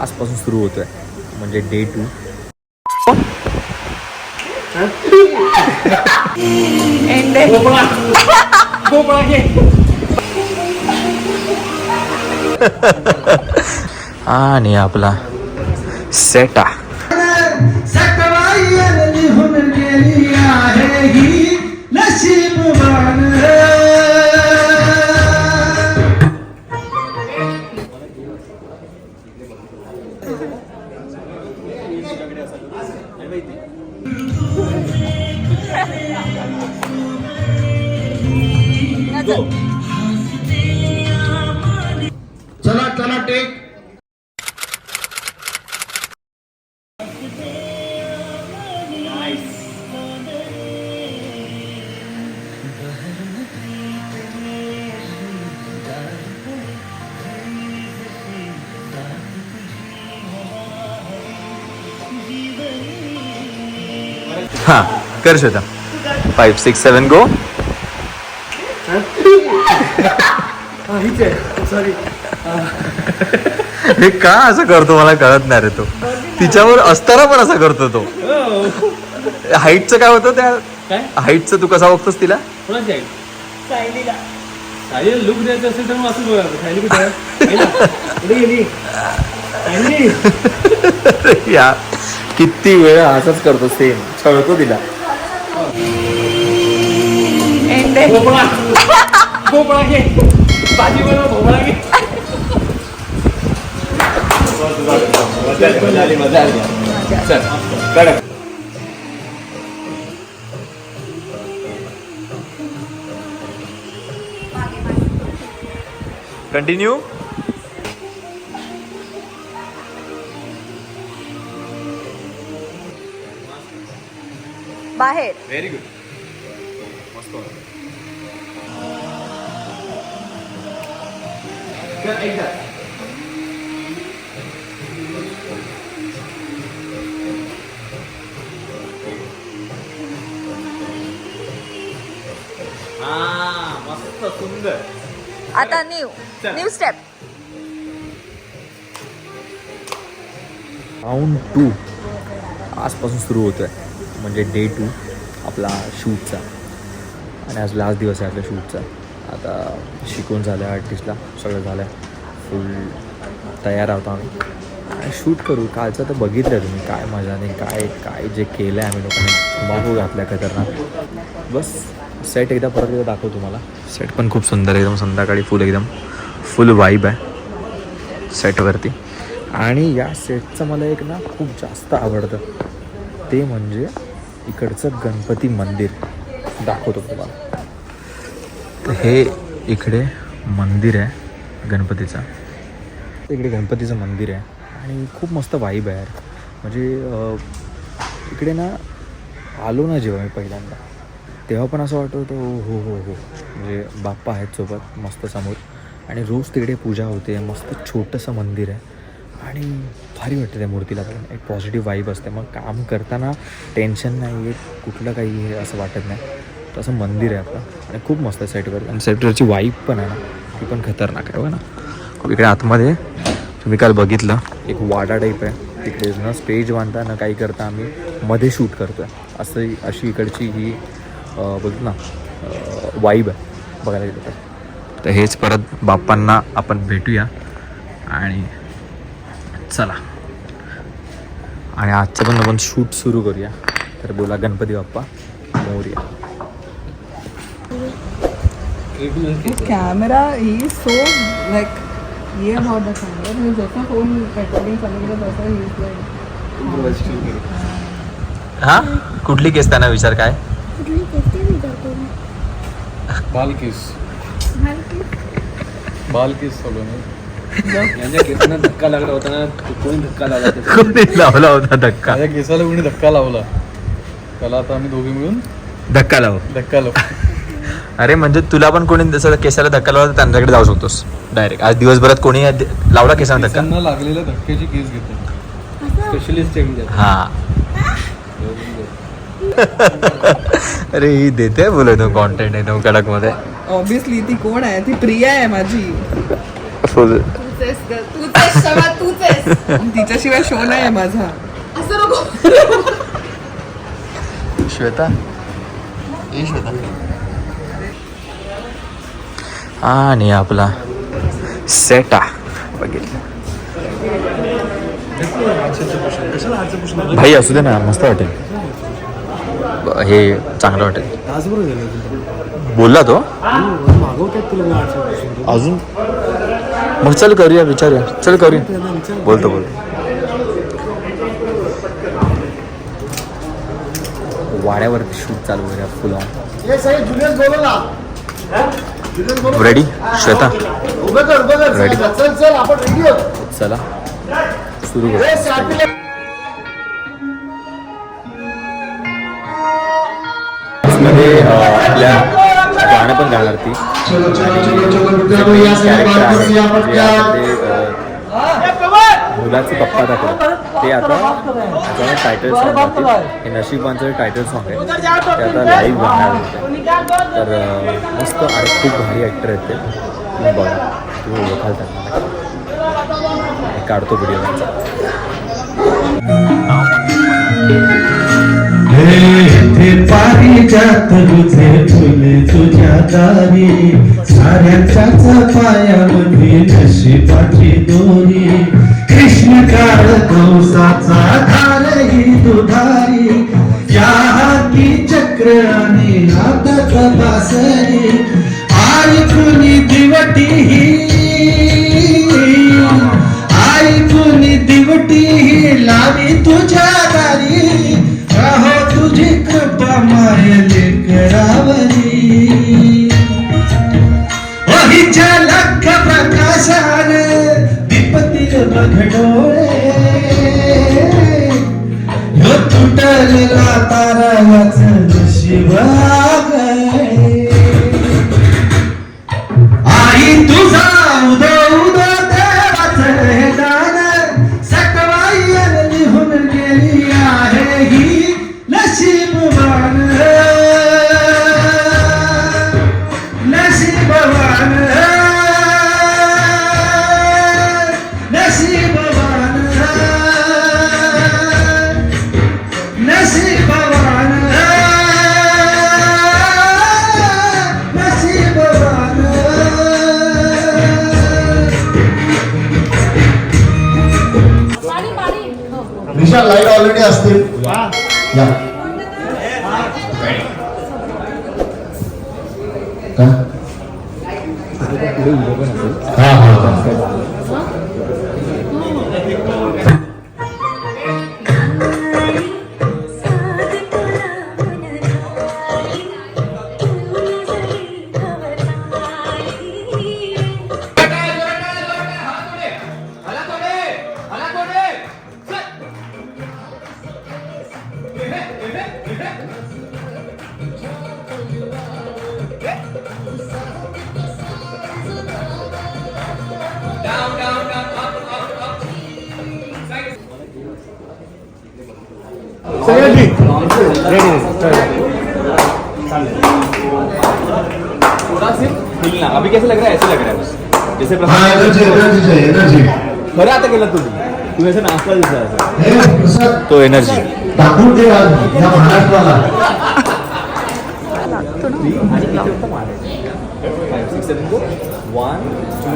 आजपासून सुरू होतोय. म्हणजे डे टू आणि आपला सेटा. चला चला टेक। हा कर Shweta five six seven go sorry हे का असं करतो मला कळत नाही रे तो? तिच्यावर असताना पण असं करतो तो. हाईटचं काय होतं त्या काय? हाईटचं तू कसा बघतोस तिला? कोणाची आहे सायलीला. लुक द्यायचं असेल तर मग असं बघा. सायली कुठे आहे? सायली, कुठे गेली? सायली? या. किती वेळ असंच करतो सेम छळतो तिला. घे भाजी बनव भोपळा घे कंटिन्यू बाहेर. व्हेरी गुड हा मस्त सुंदर आता new new step round two आजपासून सुरू होतोय. म्हणजे डे टू आपला शूटचा आणि आज लास्ट दिवस आहे आपल्या शूटचा आता शिकवून झालं आहे आर्टिस्टला सगळं झालं आहे फुल तयार आहोत आम्ही. आणि शूट करू. कालचं तर बघितलं तुम्ही. काय मजाने काय काय जे केलं आहे आम्ही लोकांनी. धुमाकूळ घातल्या खतरनाक. बस सेट एकदा परत एकदा दाखवतो तुम्हाला. सेट पण खूप सुंदर एकदम संध्याकाळी फुल एकदम. फुल वाईब आहे. सेटवरती आणि या सेटचं मला एक ना खूप जास्त आवडतं. ते म्हणजे इकडचं गणपती मंदिर. दाखवतो तुम्हाला. तर हे इकडे मंदिर आहे गणपतीचं. इकडे गणपतीचं मंदिर आहे आणि खूप मस्त वाईब आहे यार. म्हणजे इकडे ना आलो ना जेव्हा मी पहिल्यांदा तेव्हा पण असं वाटत होतं हो हो हो. म्हणजे बाप्पा आहेत सोबत मस्त समोर. आणि रोज तिकडे पूजा होते मस्त छोटंसं मंदिर आहे. आणि भारी वाटतं त्या मूर्तीला पण एक पॉझिटिव्ह वाईब असते. मग काम करताना टेन्शन नाही येत कुठलं काही हे असं वाटत नाही. तसं मंदिर आहे आपलं. आणि खूप मस्त आहे सेटवर आणि सेटवरची वाईप पण आहे ना ती पण खतरनाक आहे बघा ना. इकडे आतमध्ये तुम्ही काल बघितलं एक वाडा टाईप आहे. तिकडे ना स्टेज बांधता ना काही करता आम्ही मध्ये शूट करतो आहे असं अशी इकडची ही अं, बोलतो ना वाईब आहे. बघायला गेलं तर. तर हेच परत बाप्पांना आपण भेटूया. आणि चला. आणि आजचं पण आपण शूट सुरू करूया. तर बोला गणपती बाप्पा मोर्या. कैमरा ही सो लाइक ये बहुत द कैमरा मैं जैसा फोन पेट्रोलिंग करने के तैसा ही लाइक हां। कुठली केस त्यांना विचार काय? बाल किस बाल किस चालू आहे. यांच्या केसांना धक्का लागला होता ना. तो कोणी धक्का लावला त्याचा? कोणी लावला होता धक्का? माझ्या केसाला कोणी धक्का लावला? त्याला आता आम्ही दोघे मिळून धक्का लाव. धक्का लावू. अरे म्हणजे तुला पण कोणी जसं केसाला धक्का लावला तर त्यांच्याकडे जाऊ शकतोस. डायरेक्ट आज दिवसभरात कोणी लावला केसाला धक्का? केसांना लागलेल्या धक्क्याची केस घेतो स्पेशलिस्ट हा. अरे ही देते बोलत तो कॉन्टेंट एकदम कडकमध्ये ऑब्विसली ती कोण आहे? ती प्रिया आहे माझी. फुल तूच आहेस ग तूच आहेस शवा तूच आहेस तिच्याशिवाय शो नाही आहे माझा. असं नको. श्वेता? ए श्वेता. आणि आपला सेटा. बघितलं. भाई असू दे ना मस्त वाटेल. हे चांगलं वाटेल. बोलला तो? अजून? मग चल करूया विचारूया. चल करूया. बोलतो बोलतो. वाड्यावरती शूट चालू करूया फुल रेडी श्वेता रेडी चला सुरू करू. मध्ये अं, आपल्या गाणं पण गाणार ती. कॅरेक्टर आहे. मुलाचे पप्पा दाखवतात ते आता त्याच्यावर टायटल सॉन्ग राहतील हे नशिबांचं टायटल सॉन्ग आहे. ते आता लाईव्ह गाणार होते तर मस्त आणि खूप भारी ॲक्टर आहेत ते. तुम्ही बघा. तुम्ही ओळखाल त्यांना. काढतो व्हिडिओ त्यांचा ते पारिजात तुझे फुले तुझ्या दारी. साऱ्यांच्याच पायामध्ये नशिबाची दोरी. कृष्ण कार कंसाचा धार ही दुधारी. या हाती चक्र आणि नाटक बासरी आई कुणी तुटलेला शिवा का? थोड़ा सिर्फ हिलना अभी कैसे लग रहा है? ऐसे लग रहा है बस. जैसे हा एनर्जी एनर्जी चाहिए एनर्जी खरं आता केलं तुम्ही तुम्ही असं हे. प्रसाद. तो एनर्जी दाखवून दे आज. या महाराष्ट्राला. वन टू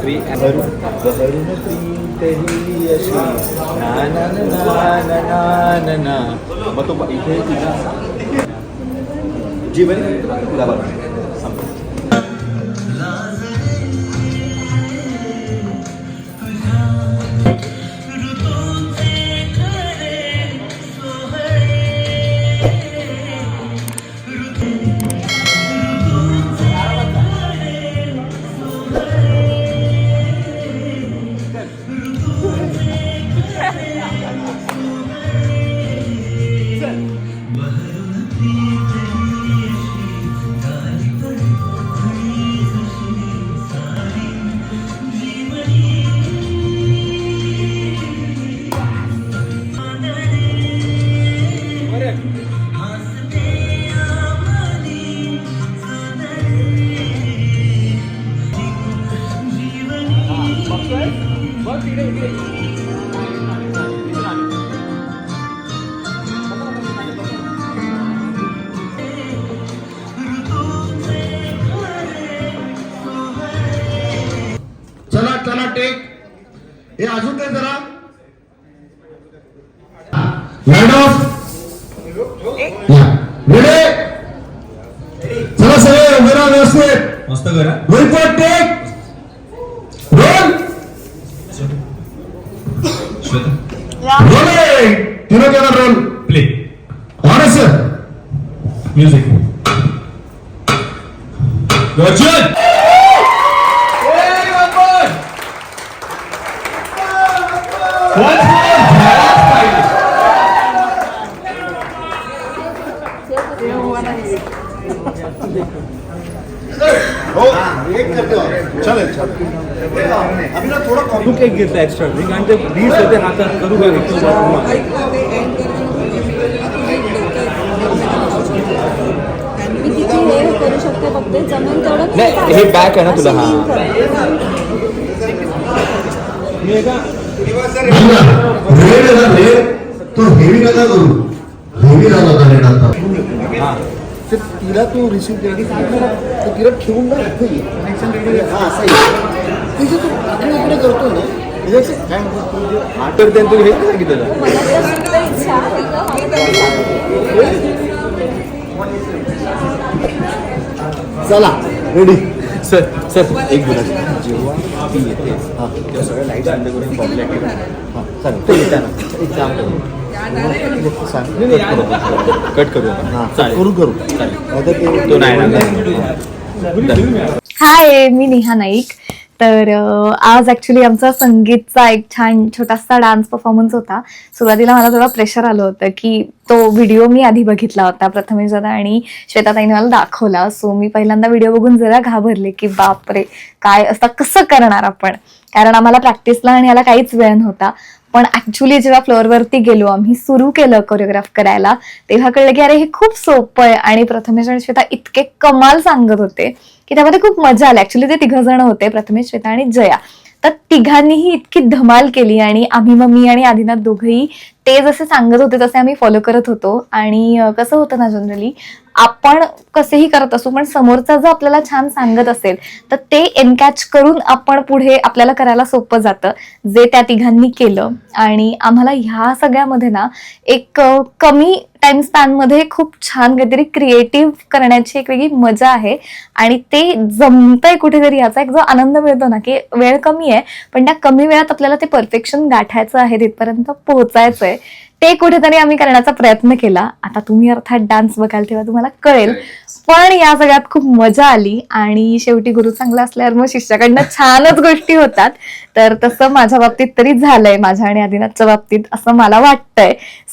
थ्री हरून बहरून प्रीत ही अशी ना ना ना ना ना ना ना मग तो इथे तुझा जीवन तुला बघ करा? लाइट ऑफ रेडी चला सगळे उभे राहा व्यवस्थित. मस्त करा. Roll for take roll roll तिनो केला roll play on sir music Tu cake घेतला एक्स्ट्रा कारण ते बीट्स होते हातात करू का किती हे नाही हे बॅक आहे ना तुला हा. रेड रेड तो हेवी नका करू हेवी झाला होता रेड आता तर तिला तू रिसिव्ह केली तर तिला ठेवून ना. हा तू इकडे इकडे करतो ना. त्याच्यापेक्षा काय म्हणतो तू जे हात तर त्यांनी तुला हे सांगितलं मला तर सुद्धा इच्छा. आहे का आम्ही तरी सांगते. चला रेडी सर सर एक मिनिट जेव्हा ती येते तेव्हा सगळ्या लाइट बंद करून पॉपलेट हा चालेल ते येताना एक काम करू. सांग कट करू आपण. हा चालेल. करू करू. चालेल. नाहीतर ते तो नाही ना हाय मी नेहा नाईक. तर आज ॲक्च्युली आमचा संगीतचा एक छान छोटासा डान्स परफॉर्मन्स होता. सुरुवातीला मला थोडा प्रेशर आलं होतं की तो व्हिडिओ मी आधी बघितला होता प्रथमेश दादा आणि श्वेताताईने मला दाखवला. सो मी पहिल्यांदा व्हिडिओ बघून जरा घाबरले की बापरे काय असं कसं करणार आपण? कारण आम्हाला प्रॅक्टिसला आणि याला काहीच वेळ नव्हता. पण ऍक्च्युली जेव्हा फ्लोअरवरती गेलो आम्ही सुरू केलं कोरिओग्राफ करायला तेव्हा कळलं की अरे हे खूप सोपं आहे. आणि प्रथमेश आणि श्वेता इतके कमाल सांगत होते. की त्यामध्ये खूप मजा आली. ऍक्च्युली ते तिघ जण होते प्रथमेश श्वेता आणि जया. तर तिघांनीही इतकी धमाल केली आणि आम्ही मम्मी आणि आदिनाथ दोघंही ते जसे सांगत होते तसे आम्ही फॉलो करत होतो. आणि कसं होतं ना जनरली आपण कसेही करत असू पण समोरचा जो आपल्याला छान सांगत असेल तर ते एनकॅच करून आपण पुढे आपल्याला करायला सोपं जातं जे त्या तिघांनी केलं. आणि आम्हाला ह्या सगळ्यामध्ये ना एक कमी टाइम स्पॅनमध्ये खूप छान काहीतरी क्रिएटिव्ह करण्याची एक वेगळी मजा आहे. आणि ते जमतंय कुठेतरी याचा एक जो आनंद मिळतो ना की वेळ कमी आहे पण त्या कमी वेळात आपल्याला ते परफेक्शन गाठायचं आहे तिथपर्यंत पोहोचायचं आहे ते कुठेतरी आम्ही करण्याचा प्रयत्न केला. आता तुम्ही अर्थात डान्स बघाल तेव्हा तुम्हाला कळेल. पण या सगळ्यात खूप मजा आली आणि शेवटी गुरु चांगला असल्यावर मग शिष्याकडनं छानच गोष्टी होतात. तर तसं माझ्या बाबतीत तरी झालंय माझ्या आणि आदिनाथच्या बाबतीत असं मला वाटतंय.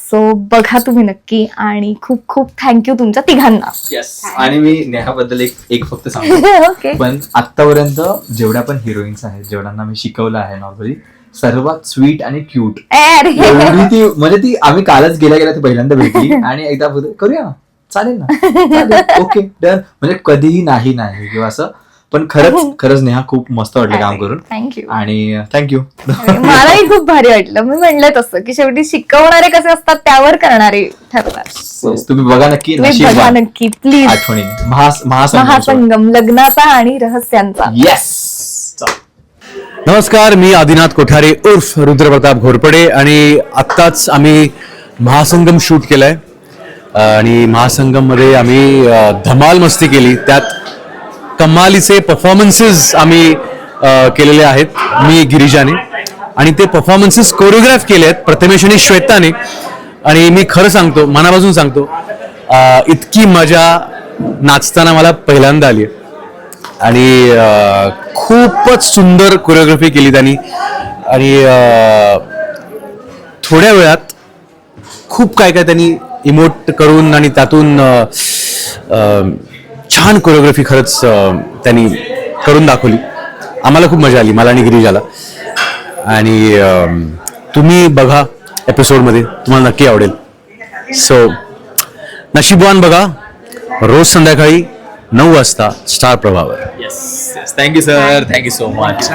सो बघा तुम्ही नक्की आणि खूप खूप थँक्यू तुमच्या तिघांना. येस आणि मी नेहाबद्दल एक एक फक्त सांगतो पण आतापर्यंत जेवढ्या पण हिरोईन्स आहेत जेवढ्यांना मी शिकवलं आहे नॉर्मली सर्वात स्वीट आणि क्यूट. अरे. एवढी ती म्हणजे ती आम्ही कालच गेल्या गेल्या ती पहिल्यांदा भेटली. आणि एकदा बोलते, करूया? चालेल ना. ओके. डन. म्हणजे कधीही नाही नाही किंवा असं. पण खरंच खरंच नेहा खूप मस्त वाटलं काम करून. थँक्यू आणि थँक्यू मलाही खूप भारी वाटलं. मी म्हणलं तसं की शेवटी शिकवणारे कसे असतात त्यावर करणारे ठरणार So, तुम्ही बघा नक्की तुम्ही बघा नक्की प्लीज आठवणी महास महासंगम महासंगम लग्नाचा आणि रहस्यांचा. येस नमस्कार मी आदिनाथ कोठारे उर्फ रुद्रप्रताप घोरपडे आणि आत्ताच आम्ही महासंगम शूट केलाय. आणि महासंगममध्ये आम्ही धमाल मस्ती केली. त्यात कमालीचे परफॉर्मन्सेस आम्ही केलेले आहेत मी गिरिजाने. आणि ते परफॉर्मन्सेस कोरिओग्राफ केले आहेत प्रथमेश आणि श्वेताने. आणि मी खरं सांगतो मनापासून सांगतो इतकी मजा नाचताना मला पहिल्यांदा आली आहे. आणि खूपच सुंदर कोरिओग्राफी केली त्यांनी. आणि थोड्या वेळात खूप काय काय त्यांनी इमोट करून आणि त्यातून छान कोरिओग्राफी खरंच त्यांनी करून दाखवली. आम्हाला खूप मजा आली मला आणि गिरीजाला. आणि तुम्ही बघा एपिसोडमध्ये तुम्हाला नक्की आवडेल. सो नशीबवान बघा रोज संध्याकाळी नऊ वाजता star प्रभावर. Yes thank you sir thank you so much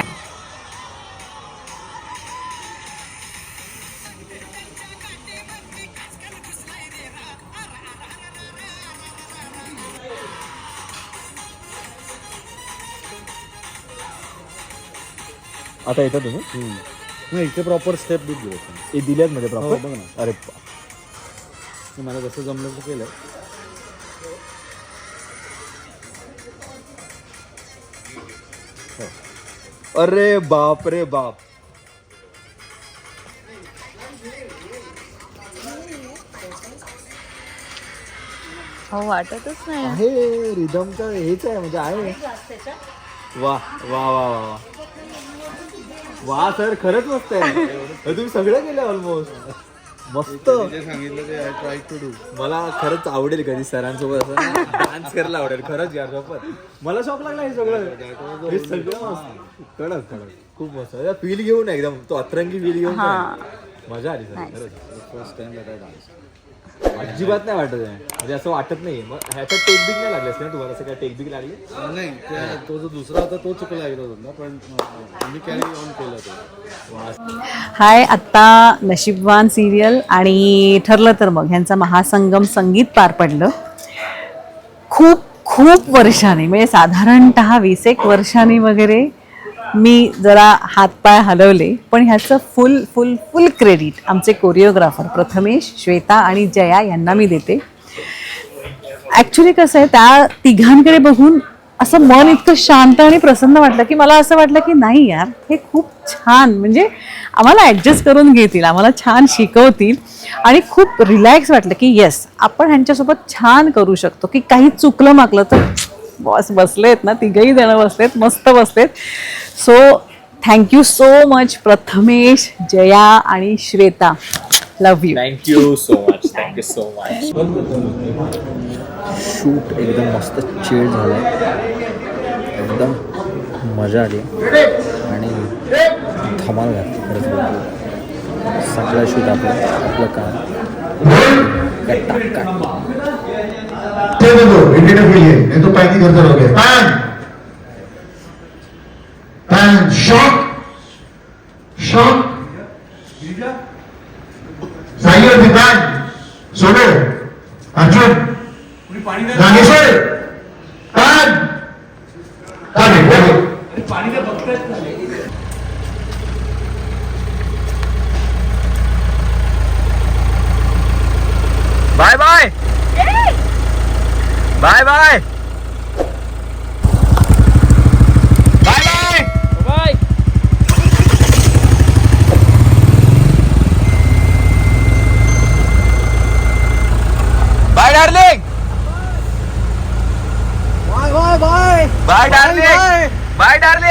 आता येतं तुम्ही नाही इथे प्रॉपर स्टेप दिले हे दिलेत मध्ये हो, प्रॉपर बघ ना. अरे मी मला जसं जमलं तसं केलं अरे बाप रे बाप. हो वाटतच नाही. आहे रिदमचं हेच आहे म्हणजे आहे. वा वा वा वा वा. वा सर खरंच मस्त आहे. हे तुम्ही सगळं केलं ऑलमोस्ट मस्त. सांगितलं ते आय ट्राय टू डू मला खरंच आवडेल कधी सरांसोबत असं. डान्स करायला आवडेल खरंच यार शपथ मला शॉक लागला हे सगळं. हे सगळं मस्त. कडक कडक. खूप मस्त. फील घेऊन एकदम. तो अतरंगी फील घेऊन मजा आली सर. खरंच. फर्स्ट टाइम डान्स अजिबात नाही वाटत आहे. म्हणजे असं वाटत नाही मग ह्याच्यात टेक बिक नाही लागले ना तुम्हाला? असं काय टेक बिक लागली? नाही त्या तो जो दुसरा होता तो चुकला गेला होता पण मी कॅरी ऑन केलं ते. हाय आत्ता नशीबवान सिरियल आणि ठरलं तर मग. ह्यांचा महासंगम संगीत पार पडलं. खूप खूप वर्षांनी म्हणजे साधारणतः वीस एक वर्षांनी वगैरे मी जरा हातपाय हलवले पण ह्याचं फुल फुल फुल क्रेडिट आमचे कोरिओग्राफर प्रथमेश श्वेता आणि जया यांना मी देते. ॲक्च्युली कसं आहे त्या तिघांकडे बघून असं मन इतकं शांत आणि प्रसन्न वाटलं की मला असं वाटलं की नाही यार हे खूप छान म्हणजे आम्हाला ॲडजस्ट करून घेतील आम्हाला छान शिकवतील आणि खूप रिलॅक्स वाटलं की येस आपण ह्यांच्यासोबत छान करू शकतो की काही चुकलं मागलं तर बॉस बसलेत ना तिघही जण बसलेत मस्त बसलेत. So thank you so much Prathamesh Jaya आणि Shweta. Love you thank you so much thank you so much shoot एकदम मस्त चेड झालाय. एकदम मजा आली. आणि धमाल घातली खरंच सगळं शूट आपलं आपलं काम. ते देखो इंडियन के लिए नहीं तो पैंतीस हजार हो गए पैन पैन शॉक शॉक साइड भी पैन सोनो अर्जुन नागेश्वर पैन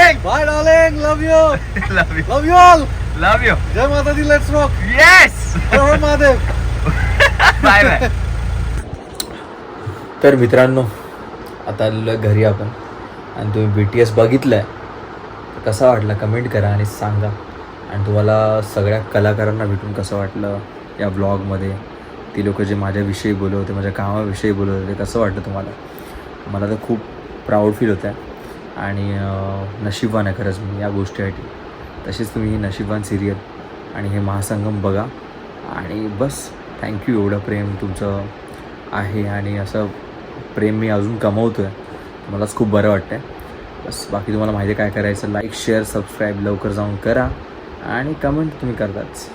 darling bye darling love you love you love you all love you जय माता दी let's rock yes Mahadev bye bye तर मित्रांनो आता आलेलो आहे घरी आपण. आणि तुम्ही बी टी एस बघितलं आहे तर कसा वाटला कमेंट करा आणि सांगा. आणि तुम्हाला सगळ्या कलाकारांना भेटून कसं वाटलं या ब्लॉगमध्ये ती लोक जे माझ्याविषयी बोलत होते माझ्या कामाविषयी बोलत होते कसं वाटलं तुम्हाला? मला तर खूप प्राऊड फील होतं आहे आणि नशीबवान आहे खरंच मी या गोष्टीसाठी तशीच तुम्ही ही नशीबवान सिरियल आणि हे महासंगम बघा. आणि बस थँक्यू एवढं प्रेम तुमचं आहे आणि असं प्रेम मी अजून कमवतो आहे मलाच खूप बरं वाटतं आहे बस बाकी तुम्हाला माहिती काय करायचं लाईक शेअर सबस्क्राईब लवकर जाऊन करा. आणि कमेंट तुम्ही करताच.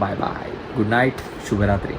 बाय बाय गुड नाईट शुभरात्री.